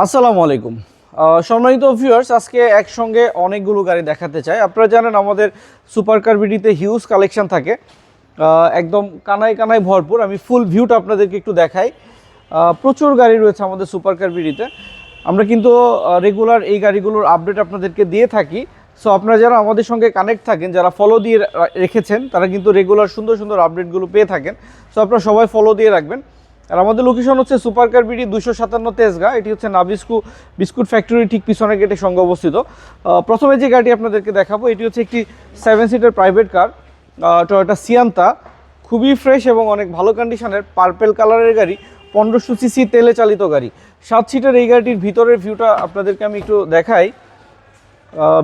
আসসালামু আলাইকুম। সম্মানিত ভিউয়ার্স আজকে একসঙ্গে অনেকগুলো গাড়ি দেখাতে চাই। আপনারা জানেন আমাদের সুপার কার হিউজ কালেকশন থাকে। একদম কানায় কানায় ভরপুর। আমি ফুল ভিউটা আপনাদেরকে একটু দেখাই। প্রচুর গাড়ি রয়েছে আমাদের সুপার কার আমরা কিন্তু রেগুলার এই গাড়িগুলোর আপডেট আপনাদেরকে দিয়ে থাকি। সো আপনারা যারা আমাদের সঙ্গে কানেক্ট থাকেন, যারা ফলো দিয়ে রেখেছেন, তারা কিন্তু রেগুলার সুন্দর সুন্দর আপডেটগুলো পেয়ে থাকেন। সো আপনারা সবাই ফলো দিয়ে রাখবেন। আর আমাদের লোকেশন হচ্ছে সুপার কার বিডি দুশো সাতান্ন তেজগা। এটি হচ্ছে নাবিস্কু বিস্কুট ফ্যাক্টরি ঠিক পিছনে গেটের সঙ্গে অবস্থিত। প্রথমে যে গাড়ি আপনাদেরকে দেখাবো, এটি হচ্ছে একটি seven seater private car Toyota Sienta খুবই ফ্রেশ এবং অনেক ভালো কন্ডিশনের পার্পেল কালারের গাড়ি, পনেরোশো সিসি তেলে চালিত গাড়ি। সাত সিটের এই গাড়িটির ভিতরের ভিউটা আপনাদেরকে আমি একটু দেখাই।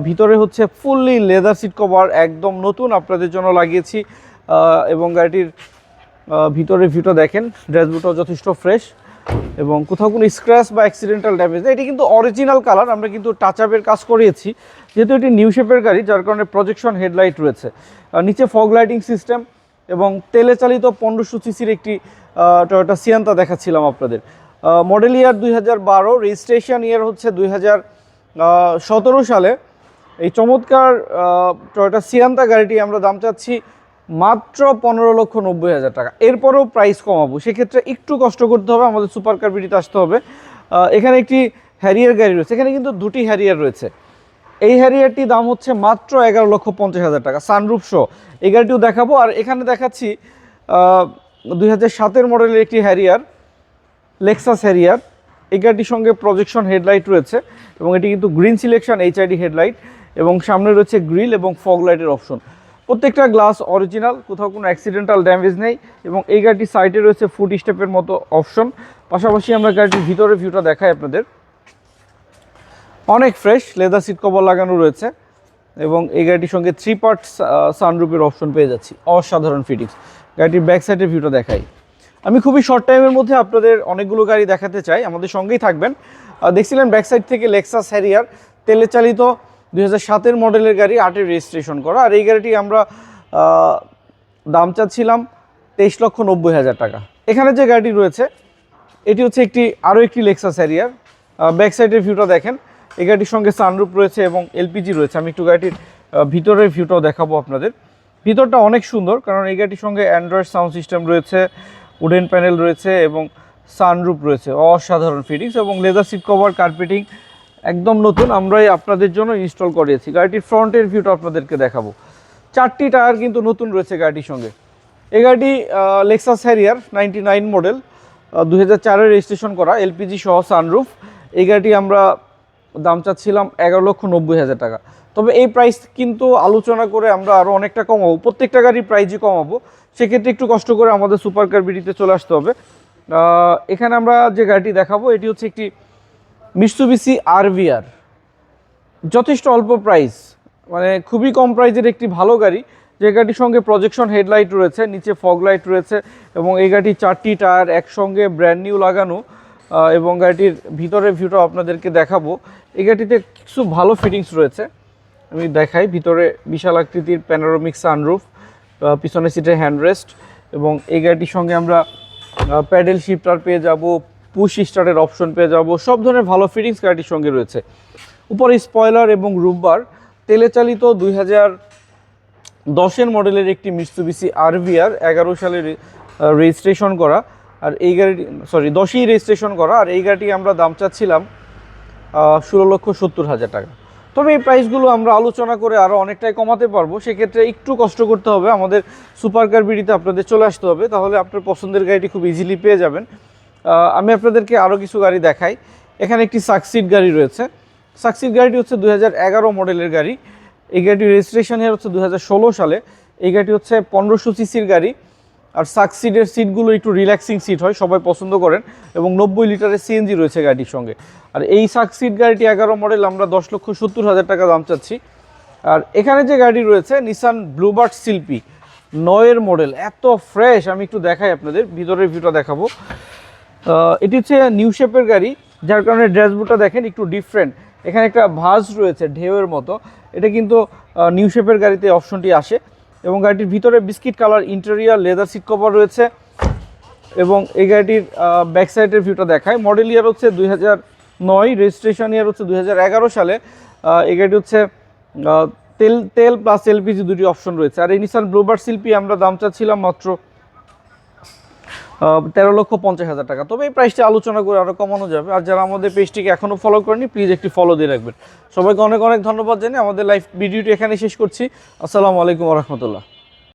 ভিতরে হচ্ছে ফুললি লেদার সিট কভার একদম নতুন আপনাদের জন্য লাগিয়েছি। এবং গাড়িটির আহ, ভিতরের ভিউটা দেখেন ড্যাশবোর্ডটাও যথেষ্ট ফ্রেশ এবং কোথাও কোনো স্ক্র্যাচ বা অ্যাক্সিডেন্টাল ড্যামেজ এটি কিন্তু অরিজিনাল কালার আমরা কিন্তু টাচ আপের কাজ করিয়েছি। যেহেতু এটি নিউ শেপের গাড়ি যার কারণে প্রজেকশন হেডলাইট রয়েছে। নিচে ফগ লাইটিং সিস্টেম এবং তেলে চালিত পনেরোশো সিসির একটি টয়োটা সিয়ান্তা দেখাচ্ছিলাম আপনাদের। মডেল ইয়ার দুই হাজার বারো রেজিস্ট্রেশন ইয়ার হচ্ছে দুই হাজার সতেরো সালে। এই চমৎকার টয়োটা সিয়ান্তা গাড়িটি আমরা দাম চাচ্ছি মাত্র পনেরো লক্ষ নব্বই হাজার টাকা। এরপরেও প্রাইস কমাবো। সেক্ষেত্রে একটু কষ্ট করতে হবে, আমাদের সুপার কার বিডিতে আসতে হবে। এখানে একটি হ্যারিয়ার গাড়ি রয়েছে। এখানে কিন্তু দুটি হ্যারিয়ার রয়েছে। এই হ্যারিয়ারটি দাম হচ্ছে মাত্র এগারো লক্ষ পঞ্চাশ হাজার টাকা সানরুফ শো এই গাড়িটিও দেখাবো। আর এখানে দেখাচ্ছি দুই হাজার সাতের মডেলের একটি হ্যারিয়ার লেক্সাস হ্যারিয়ার এই গাড়িটির সঙ্গে প্রজেকশন হেডলাইট রয়েছে এবং এটি কিন্তু গ্রিন সিলেকশন এইচআইডি হেডলাইট এবং সামনে রয়েছে গ্রিল এবং ফগ লাইটের অপশন প্রত্যেকটা গ্লাস অরিজিনাল, কোথাও কোনো অ্যাক্সিডেন্টাল ড্যামেজ নেই এবং এই গাড়িটির সাইডে রয়েছে ফুট স্টেপের মতো অপশন পাশাপাশি আমরা গাড়িটির ভিতরে ভিউটা দেখাই আপনাদের। অনেক ফ্রেশ লেদার সিট কভার লাগানো রয়েছে এবং এই গাড়িটির সঙ্গে থ্রি পার্ট সানরুপের অপশন পেয়ে যাচ্ছি। অসাধারণ ফিটিংস গাড়িটির ব্যাক সাইডের ভিউটা দেখাই। আমি খুবই শর্ট টাইমের মধ্যে আপনাদের অনেকগুলো গাড়ি দেখাতে চাই। আমাদের সঙ্গেই থাকবেন। দেখছিলেন ব্যাক সাইড থেকে লেক্সাস হ্যারিয়ার তেলে চালিত দুই হাজার সাতের মডেলের গাড়ি আটের রেজিস্ট্রেশন করা। আর এই গাড়িটি আমরা দাম চাচ্ছিলাম তেইশ লক্ষ নব্বই হাজার টাকা। এখানে যে গাড়িটি রয়েছে, এটি হচ্ছে একটি, আরও একটি লেক্সাস হ্যারিয়ার ব্যাক সাইডের ভিউটা দেখেন। এই গাড়িটির সঙ্গে সানরুপ রয়েছে এবং এলপিজি রয়েছে। আমি একটু গাড়িটির ভিতরের ভিউটাও দেখাবো আপনাদের। ভিতরটা অনেক সুন্দর, কারণ এই গাড়িটির সঙ্গে অ্যান্ড্রয়েড সাউন্ড সিস্টেম রয়েছে উডেন প্যানেল রয়েছে এবং সানরুপ রয়েছে। অসাধারণ ফিটিংস এবং লেদার সিট কভার কার্পেটিং একদম নতুন, আমরাই আপনাদের জন্য ইনস্টল করিয়েছি। গাড়িটির ফ্রন্টের ভিউটা আপনাদেরকে দেখাবো। চারটি টায়ার কিন্তু নতুন রয়েছে গাড়িটির সঙ্গে। এই গাড়িটি Lexus Harrier ninety nine model দু হাজার রেজিস্ট্রেশন করা এলপিজি সহ সানরুফ এই গাড়িটি আমরা দাম চাচ্ছিলাম এগারো লক্ষ নব্বই হাজার টাকা। তবে এই প্রাইস কিন্তু আলোচনা করে আমরা আরও অনেকটা কমাবো। প্রত্যেকটা গাড়ির প্রাইজই কমাবো। সেক্ষেত্রে একটু কষ্ট করে আমাদের সুপার কার বিডিতে চলে আসতে হবে। এখানে আমরা যে গাড়িটি দেখাবো, এটি হচ্ছে একটি মিস্তুবিসি আরভিআর যথেষ্ট অল্প প্রাইস মানে খুবই কম প্রাইজের একটি ভালো গাড়ি। যে গাড়িটির সঙ্গে প্রজেকশন হেডলাইট রয়েছে, নিচে ফগ লাইট রয়েছে এবং এই গাড়ির চারটি টায়ার একসঙ্গে ব্র্যান্ড নিউ লাগানো এবং গাড়িটির ভিতরের ভিউটা আপনাদেরকে দেখাবো। এই গাড়িটিতে কিছু ভালো ফিটিংস রয়েছে। আমি দেখাই, ভিতরে বিশাল আকৃতির প্যানোরামিক সানরুফ পিছনের সিটে হ্যান্ডরেস্ট এবং এই গাড়িটির সঙ্গে আমরা প্যাডেল শিফটার পেয়ে যাব পুশ স্টার্টের অপশন পেয়ে যাব। সব ধরনের ভালো ফিটিংস গাড়িটির সঙ্গে রয়েছে। উপরে স্পয়লার এবং রুববার তেলে চালিত দুই হাজার দশের মডেলের একটি মিস্তুবিসি আরভিআর এগারো সালে রেজিস্ট্রেশন করা। আর এই গাড়িটি সরি দশই রেজিস্ট্রেশন করা। আর এই গাড়িটি আমরা দাম চাচ্ছিলাম ষোলো লক্ষ সত্তর হাজার টাকা। তবে এই প্রাইসগুলো আমরা আলোচনা করে আরও অনেকটাই কমাতে পারব। সেক্ষেত্রে একটু কষ্ট করতে হবে। আমাদের সুপার কার বিডিতে আপনাদের চলে আসতে হবে। তাহলে আপনার পছন্দের গাড়িটি খুব ইজিলি পেয়ে যাবেন। আমি আপনাদেরকে আরও কিছু গাড়ি দেখাই। এখানে একটি সাকসিড গাড়ি রয়েছে। সাকসিড গাড়িটি হচ্ছে দু হাজার এগারো মডেলের গাড়ি। এই গাড়িটির রেজিস্ট্রেশন ইয়ার হচ্ছে দু হাজার ষোলো সালে। এই গাড়িটি হচ্ছে পনেরোশো সিসির গাড়ি। আর সাকসিডের সিটগুলো একটু রিল্যাক্সিং সিট হয়, সবাই পছন্দ করেন। এবং নব্বই লিটারের সিএনজি রয়েছে গাড়িটির সঙ্গে। আর এই সাকসিড গাড়িটি এগারো মডেল আমরা দশ লক্ষ সত্তর হাজার টাকা দাম চাচ্ছি। আর এখানে যে গাড়ি রয়েছে নিসান ব্লুবার্ড শিল্পী নয়ের মডেল এত ফ্রেশ আমি একটু দেখাই আপনাদের, ভিতরের ভিউটা দেখাবো। এটি হচ্ছে নিউ শেপের গাড়ি, যার কারণে ড্যাশবোর্ডটা দেখেন একটু ডিফারেন্ট এখানে একটা ভাজ রয়েছে ঢেউয়ের মতো। এটা কিন্তু নিউ শেপের গাড়িতে অপশনটি আসে। এবং গাড়িটির ভিতরে biscuit colour interior leather seat cover রয়েছে। এবং এই গাড়িটির ব্যাক সাইডের ভিউটা দেখায়। মডেল ইয়ার হচ্ছে দুই নয় রেজিস্ট্রেশন ইয়ার হচ্ছে দুই হাজার এগারো সালে। এই গাড়িটি হচ্ছে তেল তেল প্লাস এলপিজি দুটি অপশন রয়েছে। আর এই নিসান ব্লুবার শিল্পী আমরা দাম চাচ্ছিলাম মাত্র তেরো লক্ষ পঞ্চাশ হাজার টাকা। তবে এই প্রাইসটি আলোচনা করে আরও কমানো যাবে। আর যারা আমাদের পেজটিকে এখনও ফলো করেনি প্লিজ একটি ফলো দিয়ে রাখবেন। সবাইকে অনেক অনেক ধন্যবাদ জানিয়ে আমাদের লাইভ ভিডিওটি এখানে শেষ করছি। আসসালামু আলাইকুম রহমতুল্লাহ।